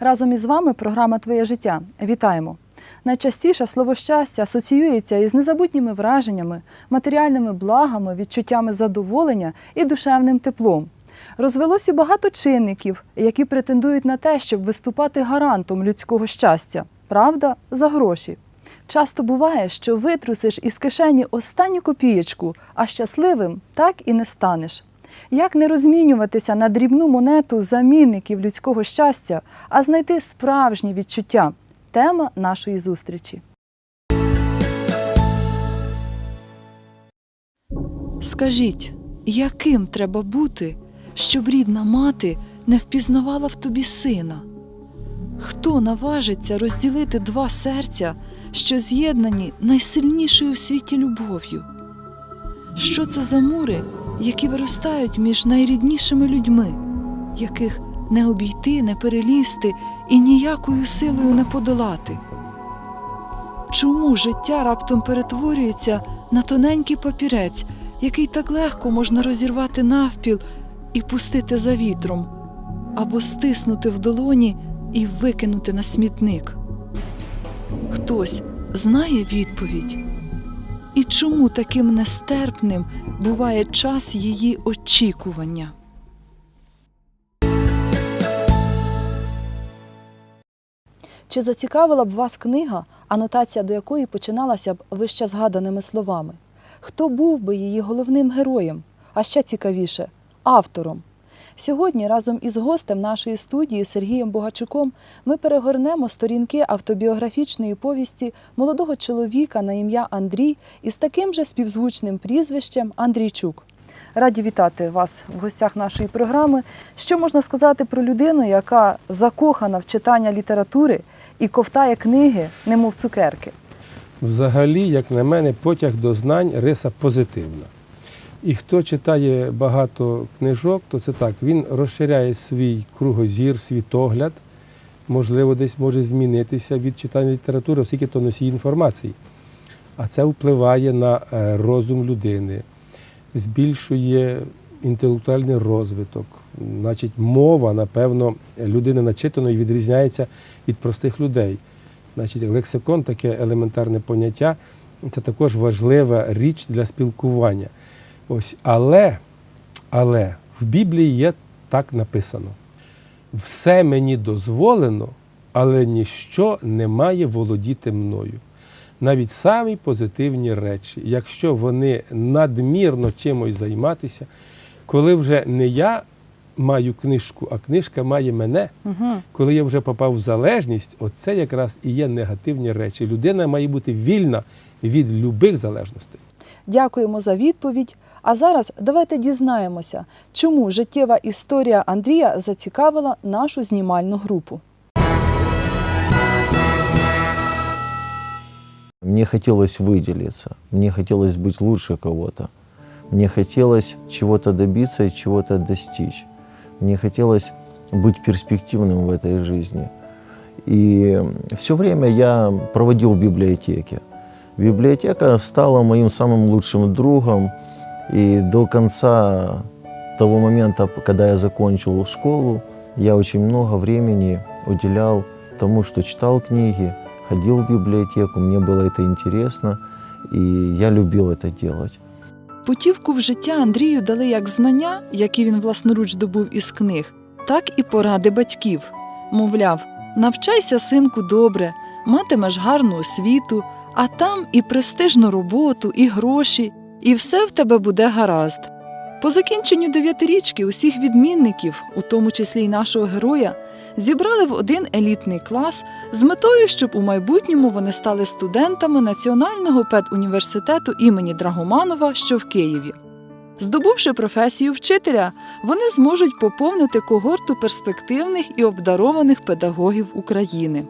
Разом із вами програма Твоє життя. Вітаємо! Найчастіше слово щастя асоціюється із незабутніми враженнями, матеріальними благами, відчуттями задоволення і душевним теплом. Розвелося багато чинників, які претендують на те, щоб виступати гарантом людського щастя. Правда, за гроші. Часто буває, що витрусиш із кишені останню копієчку, а щасливим так і не станеш. Як не розмінюватися на дрібну монету замінників людського щастя, а знайти справжні відчуття тема нашої зустрічі. Скажіть, яким треба бути, щоб рідна мати не впізнавала в тобі сина? Хто наважиться розділити два серця, що з'єднані найсильнішою в світі любов'ю? Що це за мури, які виростають між найріднішими людьми, яких не обійти, не перелізти і ніякою силою не подолати? Чому життя раптом перетворюється на тоненький папірець, який так легко можна розірвати навпіл і пустити за вітром, або стиснути в долоні і викинути на смітник? Хтось знає відповідь? І чому таким нестерпним буває час її очікування? Чи зацікавила б вас книга, анотація до якої починалася б вище згаданими словами? Хто був би її головним героєм, а ще цікавіше автором? Сьогодні разом із гостем нашої студії Сергієм Богачуком ми перегорнемо сторінки автобіографічної повісті молодого чоловіка на ім'я Андрій із таким же співзвучним прізвищем Андрійчук. Раді вітати вас в гостях нашої програми. Що можна сказати про людину, яка закохана в читання літератури і ковтає книги, немов цукерки? Взагалі, як на мене, потяг до знань риса позитивна. І хто читає багато книжок, то це так, він розширяє свій кругозір, світогляд, можливо, десь може змінитися від читання літератури, оскільки то носій інформації. А це впливає на е, розум людини, збільшує інтелектуальний розвиток. Значить, мова, напевно, людини начитаної відрізняється від простих людей. Значить, лексикон таке елементарне поняття, це також важлива річ для спілкування. Ось, але, але в Біблії є так написано: все мені дозволено, але ніщо не має володіти мною. Навіть самі позитивні речі, якщо вони надмірно чимось займатися, коли вже не я маю книжку, а книжка має мене, Угу. коли я вже попав в залежність, оце якраз і є негативні речі. Людина має бути вільна від любих залежностей. Дякуємо за відповідь. А зараз давайте дізнаємося, чому життєва історія Андрія зацікавила нашу знімальну групу. Мне хотелось выделиться, мне хотелось быть лучше кого-то, мне хотелось чего-то добиться и чего-то достичь, мне хотелось быть перспективным в этой жизни. И все время я проводил в библиотеке. Библиотека стала моим самым лучшим другом, и до конца того момента, когда я закончил школу, я очень много времени уделял тому, что читал книги, ходил в библиотеку, мне было это интересно, и я любил это делать. Путівку в життя Андрію дали як знання, які він власноруч добув із книг, так і поради батьків. Мовляв, навчайся, синку, добре, матимеш гарну освіту, а там і престижну роботу, і гроші, і все в тебе буде гаразд. По закінченню дев'ятирічки усіх відмінників, у тому числі й нашого героя, зібрали в один елітний клас з метою, щоб у майбутньому вони стали студентами Національного педуніверситету імені Драгоманова, що в Києві. Здобувши професію вчителя, вони зможуть поповнити когорту перспективних і обдарованих педагогів України.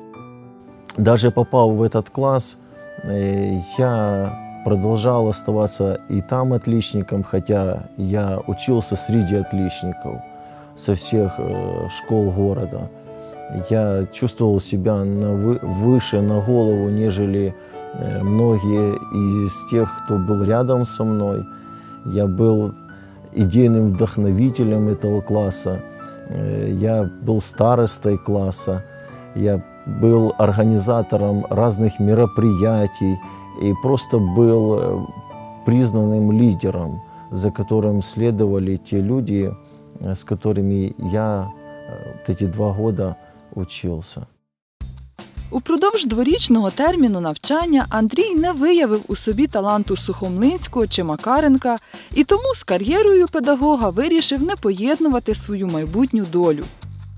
Даже попав в этот класс, э, я продолжал оставаться и там отличником, хотя я учился среди отличников со всех э, школ города. Я чувствовал себя на вы- выше, на голову, нежели э, многие из тех, кто был рядом со мной. Я был идейным вдохновителем этого класса. Э, Я был старостой класса. Я был организатором разных мероприятий и просто был э, признанным лидером, за которым следовали те люди, э, с которыми я э, вот эти два года учился. Упродовж дворічного терміну навчання Андрій не виявив у собі таланту Сухомлинського чи Макаренка і тому з кар'єрою педагога вирішив не поєднувати свою майбутню долю.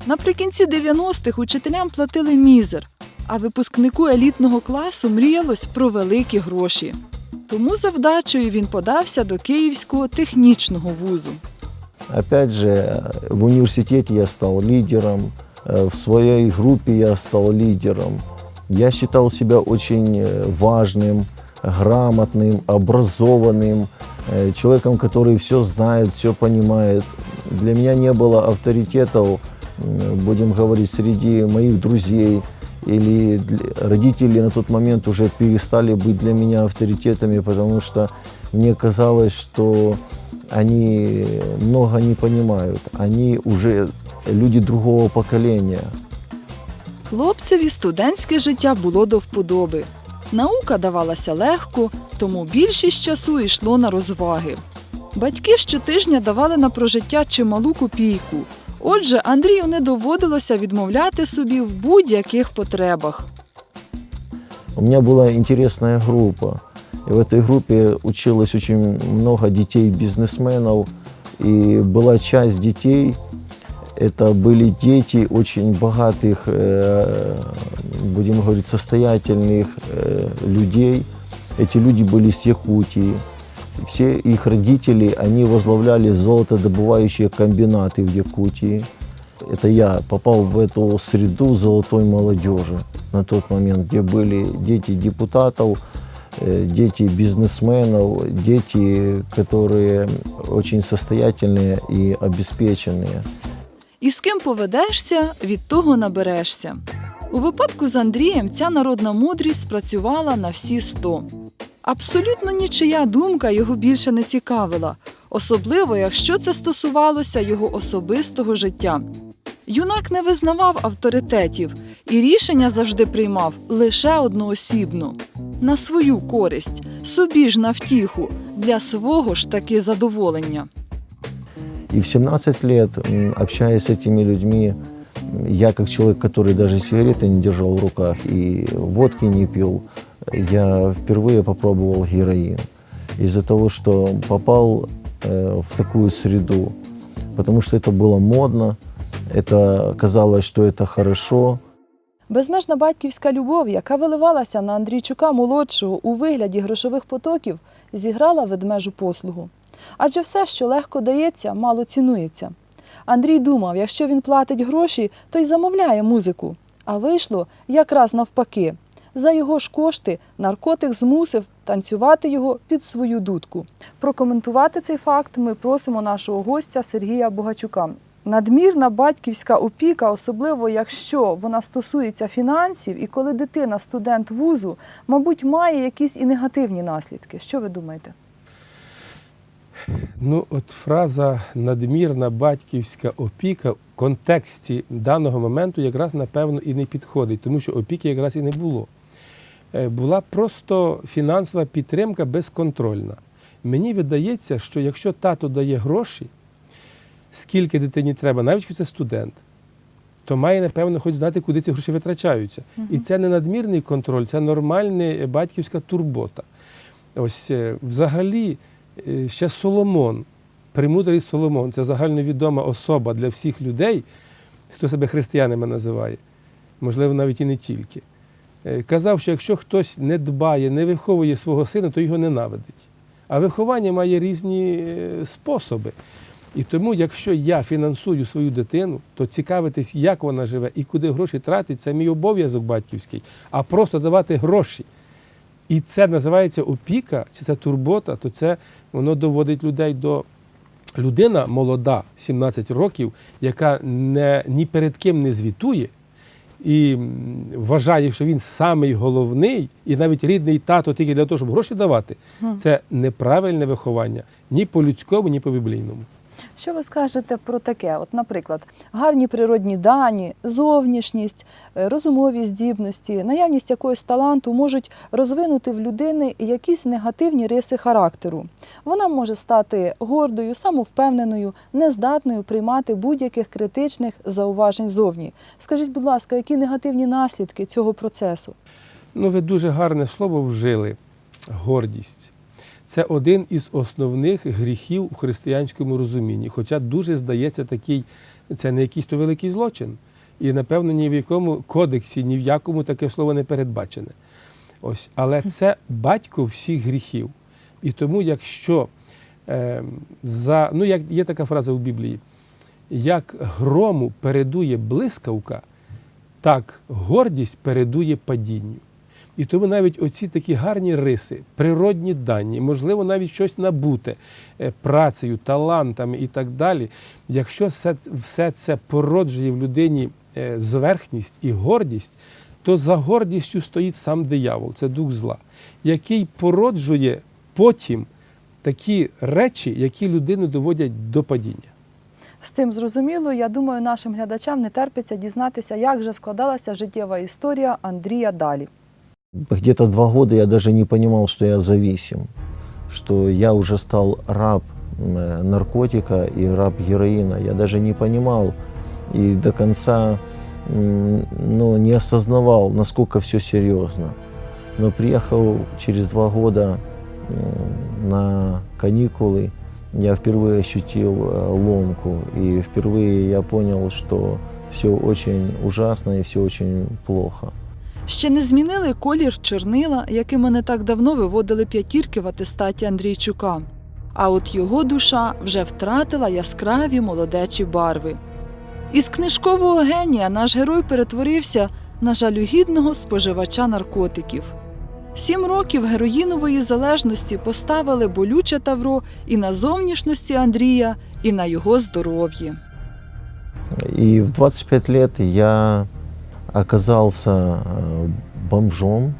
Наприкінці 90-х учителям платили мізер, а випускнику елітного класу мріялось про великі гроші. Тому за вдачею він подався до Київського технічного вузу. Опять же, э, в университете я стал лидером, э, в своей группе я стал лидером. Я считал себя очень э, важным, грамотным, образованным, э, человеком, который все знает, все понимает. Для меня не было авторитетов, м, будем говорить, среди моих друзей или родители на тот момент уже перестали быть для меня авторитетами, потому что мне казалось, что они много не понимают, они уже люди другого поколения. Хлопцеві студентське життя було до вподоби. Наука давалася легко, тому більшість часу йшло на розваги. Батьки щотижня давали на прожиття чималу копійку. Отже, Андрію не доводилося відмовляти собі в будь-яких потребах. У меня была интересная группа. И в этой группе училось очень много детей-бизнесменов. И была часть детей, это были дети очень богатых, э, будем говорить, состоятельных э, людей. Эти люди были с Якутии. Все их родители, они возглавляли золотодобывающие комбинаты в Якутии. Это я попал в эту среду золотой молодежи на тот момент, где были дети депутатов, э, дети бизнесменов, дети, которые очень состоятельные и обеспеченные. І з ким поведешся, від того наберешся. У випадку з Андрієм ця народна мудрість спрацювала на всі сто. Абсолютно нічия думка його більше не цікавила, особливо якщо це стосувалося його особистого життя. Юнак не визнавав авторитетів і рішення завжди приймав лише одноосібно на свою користь, собі ж на втіху, для свого ж таки задоволення. И в 17 лет, м, общаясь с этими людьми, м, я как человек, который даже сигареты не держал в руках и водки не пил, я впервые попробовал героин. Из-за того, что попал э, в такую среду, потому что это было модно, это казалось, что это хорошо, Безмежна батьківська любов, яка виливалася на Андрійчука молодшого у вигляді грошових потоків, зіграла ведмежу послугу. Адже все, що легко дається, мало цінується. Андрій думав, якщо він платить гроші, то й замовляє музику. А вийшло якраз навпаки. За його ж кошти наркотик змусив танцювати його під свою дудку. Прокоментувати цей факт ми просимо нашого гостя Сергія Богачука. Надмірна батьківська опіка, особливо якщо вона стосується фінансів, і коли дитина студент вузу, мабуть, має якісь і негативні наслідки. Що ви думаєте? Ну, от фраза надмірна батьківська опіка в контексті даного моменту якраз напевно і не підходить, тому що опіки якраз і не було. Е, Була просто фінансова підтримка безконтрольна. Мені видається, що якщо тато дає гроші, скільки дитині треба, навіть якщо це студент, то має, напевно, хоч знати, куди ці гроші витрачаються. І це не надмірний контроль, це нормальна е, батьківська турбота. Ось е, взагалі ще Соломон, премудрий Соломон, це загальновідома особа для всіх людей, хто себе християнами називає, можливо, навіть і не тільки. Е, Казав, що якщо хтось не дбає, не виховує свого сина, то його ненавидить. А виховання має різні е, способи. І тому, якщо я фінансую свою дитину, то цікавитись, як вона живе і куди гроші тратить, це мій обов'язок батьківський, а просто давати гроші. І це називається опіка, чи це турбота, то це воно доводить людей до людина молода, 17 років, яка не, ні перед ким не звітує і вважає, що він самий головний, і навіть рідний тато тільки для того, щоб гроші давати, це неправильне виховання ні по людському, ні по біблійному. Що ви скажете про таке? От, наприклад, гарні природні дані, зовнішність, е, розумові здібності, наявність якогось таланту можуть розвинути в людини якісь негативні риси характеру. Вона може стати гордою, самовпевненою, нездатною приймати будь-яких критичних зауважень зовні. Скажіть, будь ласка, які негативні наслідки цього процесу? Ну, ви дуже гарне слово вжили гордість. Це один із основних гріхів у християнському розумінні. Хоча дуже здається, такий, це не якийсь то великий злочин. І, напевно, ні в якому кодексі, ні в якому таке слово не передбачене. Ось. Але це батько всіх гріхів. І тому, якщо е, за, ну, як є така фраза у Біблії, як грому передує блискавка, так гордість передує падінню. І тому навіть оці такі гарні риси, природні дані, можливо, навіть щось набуте е, працею, талантами і так далі. Якщо все, все це породжує в людині е, зверхність і гордість, то за гордістю стоїть сам диявол, це дух зла, який породжує потім такі речі, які людину доводять до падіння. З цим зрозуміло, я думаю, нашим глядачам не терпиться дізнатися, як же складалася життєва історія Андрія далі. Где-то два года я даже не понимал, что я зависим, что я уже стал раб э, наркотика и раб героина. Я даже не понимал и до конца м, ну, не осознавал, насколько все серьезно. Но приехал через два года м, на каникулы, я впервые ощутил э, ломку, и впервые я понял, что все очень ужасно и все очень плохо. Ще не змінили колір чорнила, якими не так давно виводили п'ятірки в атестаті Андрійчука. А от його душа вже втратила яскраві молодечі барви. Із книжкового генія наш герой перетворився на жалюгідного споживача наркотиків. Сім років героїнової залежності поставили болюче тавро і на зовнішності Андрія, і на його здоров'ї. И в 25 лет я оказался э, бомжом.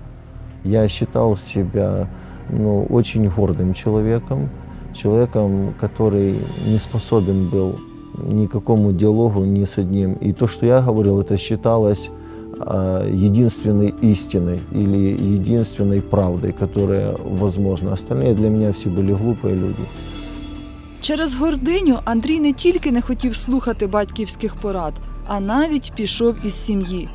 Я считал себя ну, очень гордым человеком, человеком, который не способен был ни к какому диалогу ни с одним. И то, что я говорил, это считалось э, единственной истиной или единственной правдой, которая возможна. Остальные для меня все были глупые люди. Через гординю Андрій не тільки не хотів слухати батьківських порад, а навіть пішов із сім'ї.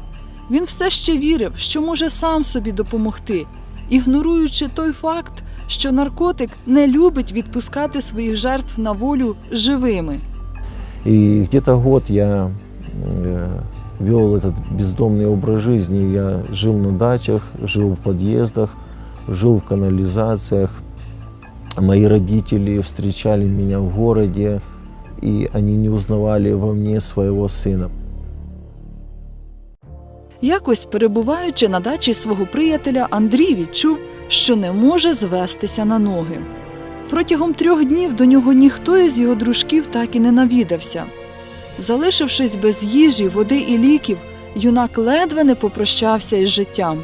Він все ще вірив, що може сам собі допомогти, ігноруючи той факт, що наркотик не любить відпускати своїх жертв на волю живими. И где-то год я э, вел этот бездомный образ жизни. Я жил на дачах, жил в подъездах, жил в канализациях. Мои родители встречали меня в городе, и они не узнавали во мне своего сына. Якось перебуваючи на дачі свого приятеля, Андрій відчув, що не може звестися на ноги. Протягом трьох днів до нього ніхто із його дружків так і не навідався. Залишившись без їжі, води і ліків, юнак ледве не попрощався із життям.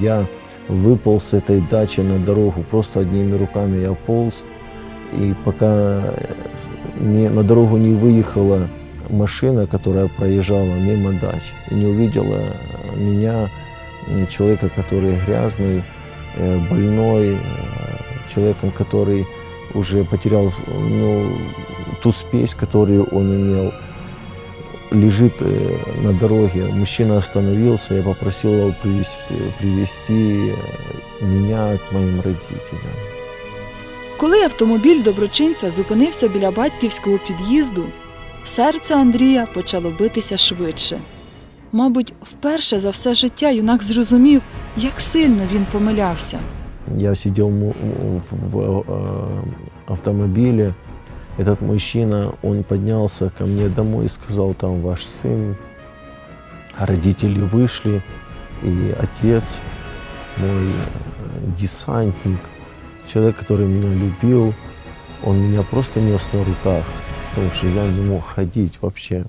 Я выполз с этой дачи на дорогу, просто одними руками я полз. И пока э, не, на дорогу не выехала машина, которая проезжала мимо дач, и не увидела э, меня, э, человека, который грязный, э, больной, э, человеком, который уже потерял ну, ту спесь, которую он имел, лежит э, на дороге. Мужчина остановился, я попросил его привести, привести э, меня к моим родителям. Коли автомобіль доброчинця зупинився біля батьківського під'їзду, серце Андрія почало битися швидше. Мабуть, вперше за все життя юнак зрозумів, як сильно він помилявся. Я сидел му- в, в, э, автомобиле. Этот мужчина, он поднялся ко мне домой и сказал, там ваш сын. А родители вышли, и отец, мой э, десантник, человек, который меня любил, он меня просто нес на руках, потому что я не мог ходить вообще.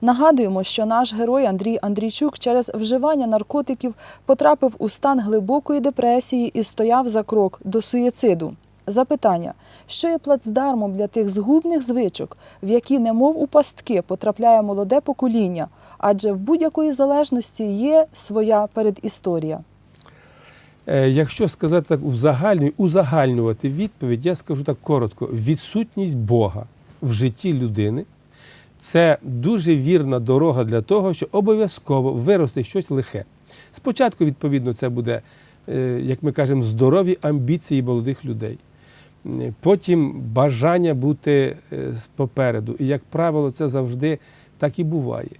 Нагадуємо, що наш герой Андрій Андрійчук через вживання наркотиків потрапив у стан глибокої депресії і стояв за крок до суїциду. Запитання, що є плацдармом для тих згубних звичок, в які немов у пастки потрапляє молоде покоління, адже в будь-якої залежності є своя передісторія. Е, Якщо сказати так узагальнювати, узагальнювати відповідь, я скажу так коротко: відсутність Бога в житті людини це дуже вірна дорога для того, що обов'язково виросте щось лихе. Спочатку, відповідно, це буде, е, як ми кажемо, здорові амбіції молодих людей. Потім бажання бути е, попереду. І, як правило, це завжди так і буває.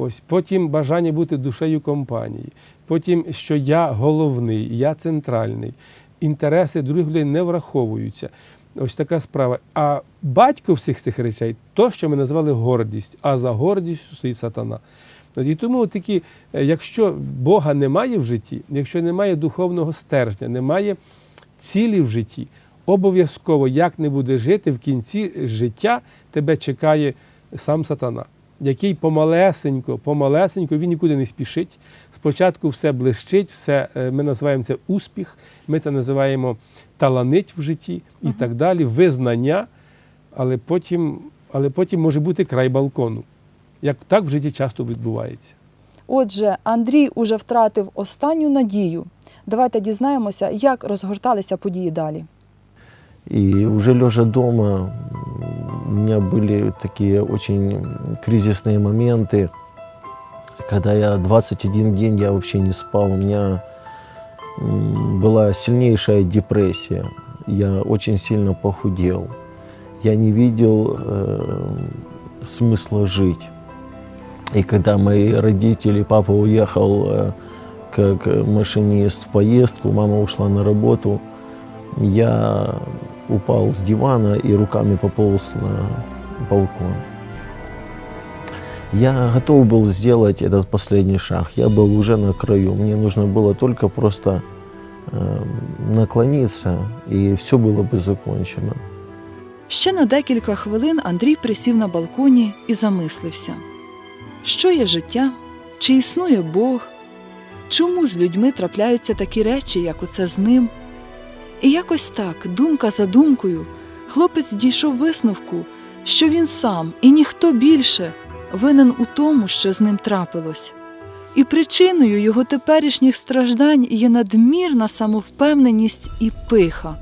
Ось потім бажання бути душею компанії. Потім, що я головний, я центральний, інтереси других людей не враховуються. Ось така справа. А батько всіх цих речей то, що ми назвали гордість, а за гордістю стоїть сатана. І тому такі, е, якщо Бога немає в житті, якщо немає духовного стержня, немає цілі в житті, обов'язково як не буде жити, в кінці життя тебе чекає сам сатана, який помалесенько, помалесенько, він нікуди не спішить. Спочатку все блищить, все, е, ми називаємо це успіх, ми це називаємо таланить в житті і так далі, визнання, але потім, але потім може бути край балкону. Як так в житті часто відбувається. Отже, Андрій уже втратив останню надію. Давайте дізнаємося, як розгорталися події далі. И уже лежа дома, м, у меня были такие очень кризисные моменты, когда я 21 день я вообще не спал. У меня была сильнейшая депрессия. Я очень сильно похудел. Я не видел э, смысла жить. И когда мои родители, папа уехал э, как машинист в поездку, мама ушла на работу, я упал с дивана и руками пополз на балкон. Я готов был сделать этот последний шаг. Я был уже на краю. Мне нужно было только просто э, наклониться, и все было бы закончено. Ще на декілька хвилин Андрій присів на балконі і замислився: що є життя, чи існує Бог, чому з людьми трапляються такі речі, як оце з ним? І якось так, думка за думкою, хлопець дійшов висновку, що він сам і ніхто більше винен у тому, що з ним трапилось. І причиною його теперішніх страждань є надмірна самовпевненість і пиха.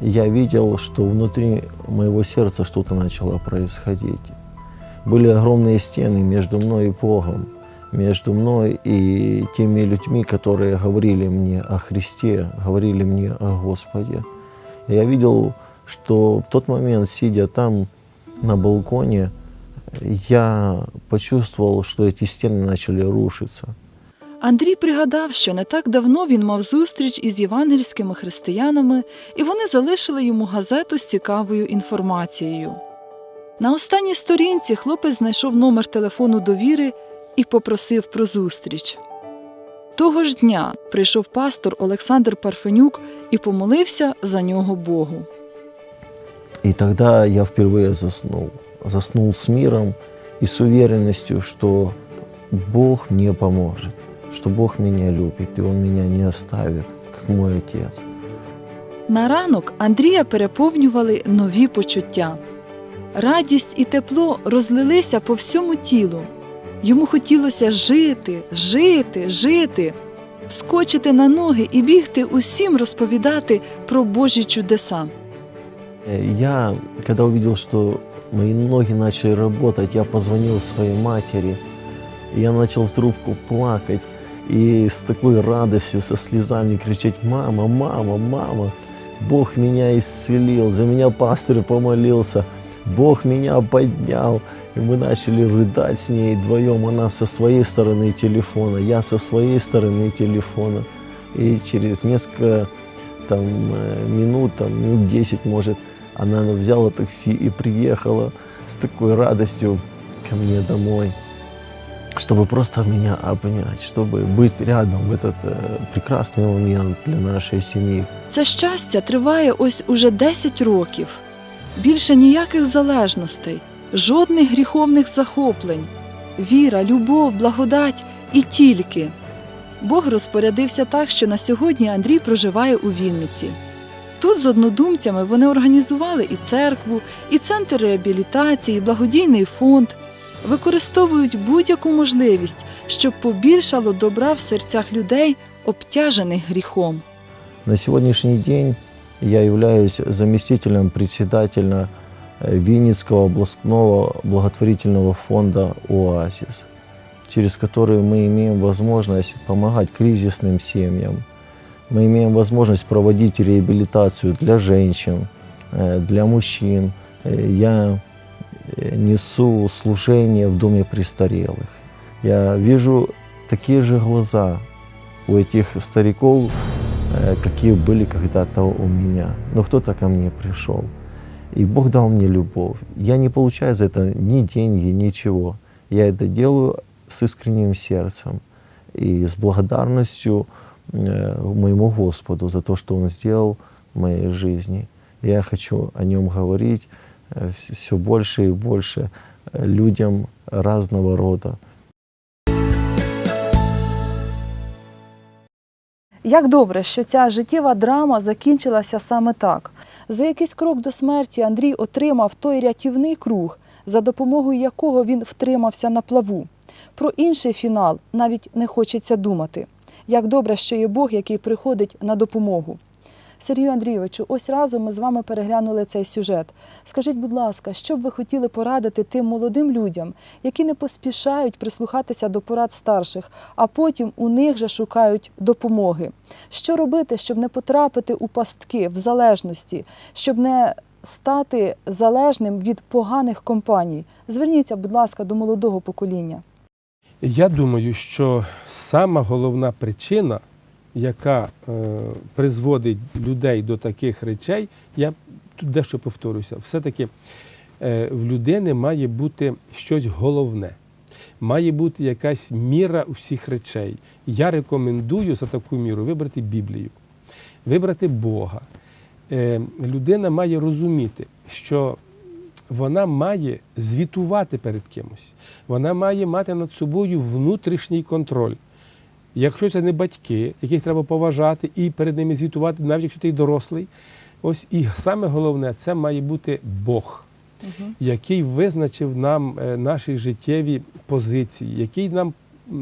Я видел, что внутри моего сердца что-то начало происходить. Были огромные стены между мной и Богом, между мной и теми людьми, которые говорили мне о Христе, говорили мне о Господе. И я видел, что в тот момент, сидя там на балконе, я почувствовал, что эти стены начали рушиться. Андрій пригадав, що не так давно він мав зустріч із євангельськими християнами, і вони залишили йому газету з цікавою інформацією. На останній сторінці хлопець знайшов номер телефону довіри і попросив про зустріч. Того ж дня прийшов пастор Олександр Парфенюк і помолився за нього Богу. И тогда я впервые заснул. Заснул с миром и с уверенностью, что Бог мне поможет, что Бог меня любит, и Он меня не оставит, как мой Отец. На ранок Андрія переповнювали нові почуття. Радість і тепло розлилися по всьому тілу. Йому хотілося жити, жити, жити, вскочити на ноги і бігти усім розповідати про Божі чудеса. Э, Я, когда увидел, что мои ноги начали работать, я позвонил своей матери, я начал в трубку плакать, и с такой радостью, со слезами кричать «Мама, мама, мама!» Бог меня исцелил, за меня пастор помолился, Бог меня поднял. И мы начали рыдать с ней вдвоем, она со своей стороны телефона, я со своей стороны телефона. И через несколько там, э, минут, там, минут 10, может, она взяла такси и приехала с такой радостью ко мне домой, чтобы просто меня обнять, чтобы быть рядом в этот э, прекрасный момент для нашей семьи. Це щастя триває ось уже 10 років. Більше ніяких залежностей, жодних гріховних захоплень. віра, любов, благодать і тільки. Бог розпорядився так, що на сьогодні Андрій проживає у Вінниці. Тут з однодумцями вони організували і церкву, і центр реабілітації, і благодійний фонд, використовують будь-яку можливість, щоб побільшало добра в серцях людей, обтяжених гріхом. На сегодняшний день я являюсь заместителем председателя Винницкого областного благотворительного фонда «Оазис», через который мы имеем возможность помогать кризисным семьям. Мы имеем возможность проводить реабилитацию для женщин, э, для мужчин. Э, Я э, несу служение в доме престарелых. Я вижу такие же глаза у этих стариков, какие были когда-то у меня. Но кто-то ко мне пришел. И Бог дал мне любовь. Я не получаю за это ни деньги, ничего. Я это делаю с искренним сердцем и с благодарностью э, моему Господу за то, что Он сделал в моей жизни. Я хочу о Нем говорить все больше и больше э, людям разного рода. Як добре, що ця життєва драма закінчилася саме так. За якийсь крок до смерті Андрій отримав той рятівний круг, за допомогою якого він втримався на плаву. Про інший фінал навіть не хочеться думати. Як добре, що є Бог, який приходить на допомогу. Сергію Андрійовичу, ось разом ми з вами переглянули цей сюжет. Скажіть, будь ласка, що б ви хотіли порадити тим молодим людям, які не поспішають прислухатися до порад старших, а потім у них же шукають допомоги? Що робити, щоб не потрапити у пастки в залежності, щоб не стати залежним від поганих компаній? Зверніться, будь ласка, до молодого покоління. Я думаю, що сама головна причина, яка е, призводить людей до таких речей, я тут дещо повторюся, все-таки е, в людини має бути щось головне, має бути якась міра всіх речей. Я рекомендую за таку міру вибрати Біблію, вибрати Бога. Е, людина має розуміти, що вона має звітувати перед кимось. Вона має мати над собою внутрішній контроль. Якщо це не батьки, яких треба поважати і перед ними звітувати, навіть якщо ти дорослий. Ось і саме головне це має бути Бог, який визначив нам е, наші життєві позиції, який нам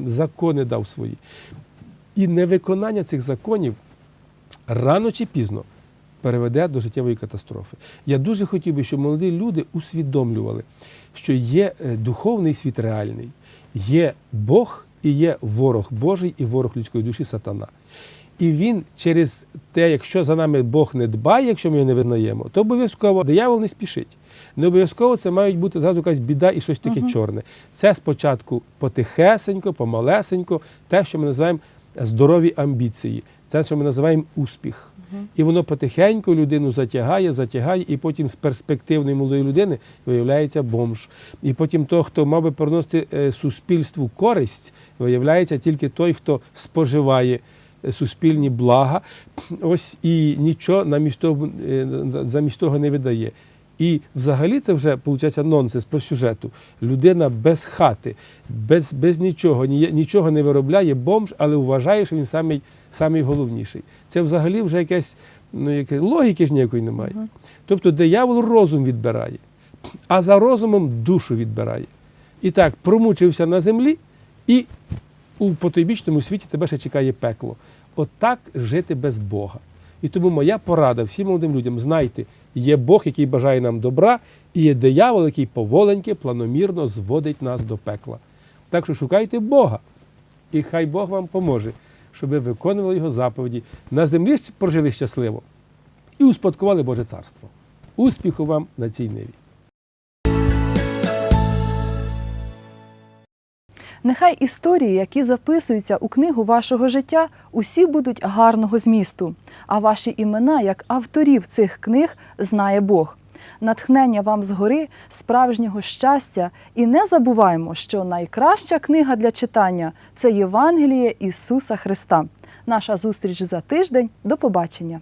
закони дав свої. І невиконання цих законів рано чи пізно переведе до життєвої катастрофи. Я дуже хотів би, щоб молоді люди усвідомлювали, що є е, духовний світ реальний, є Бог і є ворог Божий і ворог людської душі сатана. І він через те, якщо за нами Бог не дбає, якщо ми його не визнаємо, то обов'язково диявол не спішить. Не обов'язково це мають бути зразу якась біда і щось таке чорне. Це спочатку потихесенько, помалесенько, те, що ми називаємо здорові амбіції, це, що ми називаємо успіх. І воно потихеньку людину затягає, затягає, і потім з перспективної молодої людини виявляється бомж. І потім той, хто мав би приносити е, суспільству користь, виявляється тільки той, хто споживає е, суспільні блага, ось і нічого намість того, е, замість того не видає. І взагалі це вже виходить нонсенс по сюжету. Людина без хати, без, без нічого, ні- нічого не виробляє бомж, але вважає, що він самий, самий головніший. Це взагалі вже якась ну, яке, логіки ж ніякої немає. Тобто диявол розум відбирає, а за розумом душу відбирає. І так, промучився на землі, і у потойбічному світі тебе ще чекає пекло. Отак жити без Бога. І тому моя порада всім молодим людям: знайте, є Бог, який бажає нам добра, і є диявол, який поволеньки, планомірно зводить нас до пекла. Так що шукайте Бога, і хай Бог вам поможе, щоб ви виконували його заповіді, на землі прожили щасливо і успадкували Боже царство. Успіху вам на цій ниві! Нехай історії, які записуються у книгу вашого життя, усі будуть гарного змісту, а ваші імена, як авторів цих книг, знає Бог. Натхнення вам згори, справжнього щастя, і не забуваймо, що найкраща книга для читання це Євангеліє Ісуса Христа. Наша зустріч за тиждень. До побачення!